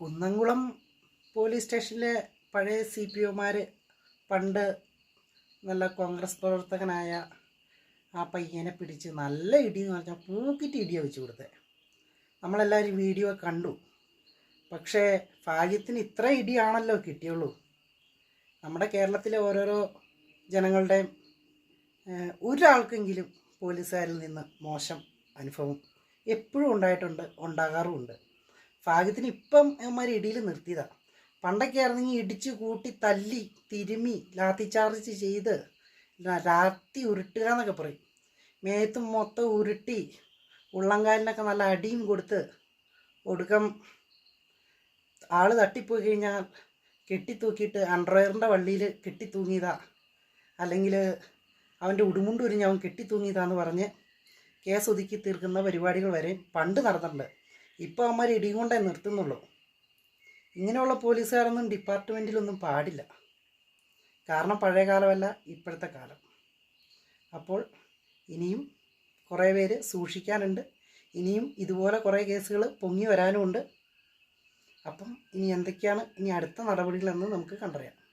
Kunnamkulam police സ്റ്റേഷനിലെ പഴയ C P ഒമാർ പണ്ട് നല്ല കോൺഗ്രസ് പ്രവർത്തകനായ ആ പയ്യനെ പിടിച്ച് നല്ല ഇടി എന്ന് പറഞ്ഞാൽ പൂക്കിറ്റ് ഇടിയാണ് വെച്ച് കൊടുത്തത് നമ്മളെല്ലാവരും വീഡിയോ കണ്ടു. പക്ഷേ ഭാഗ്യത്തിന് ഇത്ര ഇടിയാണല്ലോ കിട്ടിയുള്ളൂ. നമ്മുടെ കേരളത്തിലെ ഓരോരോ ജനങ്ങളുടെയും ഒരാൾക്കെങ്കിലും പോലീസുകാരിൽ നിന്ന് മോശം അനുഭവം എപ്പോഴും ഉണ്ടായിട്ടുണ്ട് ഉണ്ടാകാറുമുണ്ട്. ഭാഗ്യത്തിന് ഇപ്പം അവന്മാർ ഇടിയിൽ നിർത്തിയതാണ് പണ്ടൊക്കെ ആയിരുന്നെങ്കിൽ ഇടിച്ച് കൂട്ടി തല്ലി തിരുമി ലാത്തി ചാർജ് ചെയ്ത് രാത്തി ഉരുട്ടുക എന്നൊക്കെ പറയും. മേത്ത് മൊത്തം ഉരുട്ടി ഉള്ളംകാലിനൊക്കെ നല്ല അടിയും കൊടുത്ത് ഒടുക്കം ആൾ തട്ടിപ്പോയി കഴിഞ്ഞാൽ കെട്ടിത്തൂക്കിയിട്ട് അണ്ടർവെയറിന്റെ വള്ളിയിൽ കെട്ടിത്തൂങ്ങിയതാ. അല്ലെങ്കിൽ അവന്റെ ഉടുമുണ്ട് ഉരിഞ്ഞ് അവൻ കെട്ടിത്തൂങ്ങിയതാന്ന് പറഞ്ഞ് കേസ് ഒതുക്കി തീർക്കുന്ന പരിപാടികൾ വരെ പണ്ട് നടന്നിട്ടുണ്ട്. ഇപ്പോൾ അവന്മാർ ഇടിയും കൊണ്ടേ നിർത്തുന്നുള്ളൂ. ഇങ്ങനെയുള്ള പോലീസുകാരൊന്നും ഡിപ്പാർട്ട്മെന്റിലൊന്നും പാടില്ല. കാരണം പഴയ കാലമല്ല ഇപ്പോഴത്തെ കാലം. അപ്പോൾ ഇനിയും കുറേ പേര് സൂക്ഷിക്കാനുണ്ട്. ഇനിയും ഇതുപോലെ കുറേ കേസുകൾ പൊങ്ങി വരാനുമുണ്ട്. അപ്പം ഇനി എന്തൊക്കെയാണ് ഇനി അടുത്ത നടപടികളെന്ന് നമുക്ക് കണ്ടറിയാം.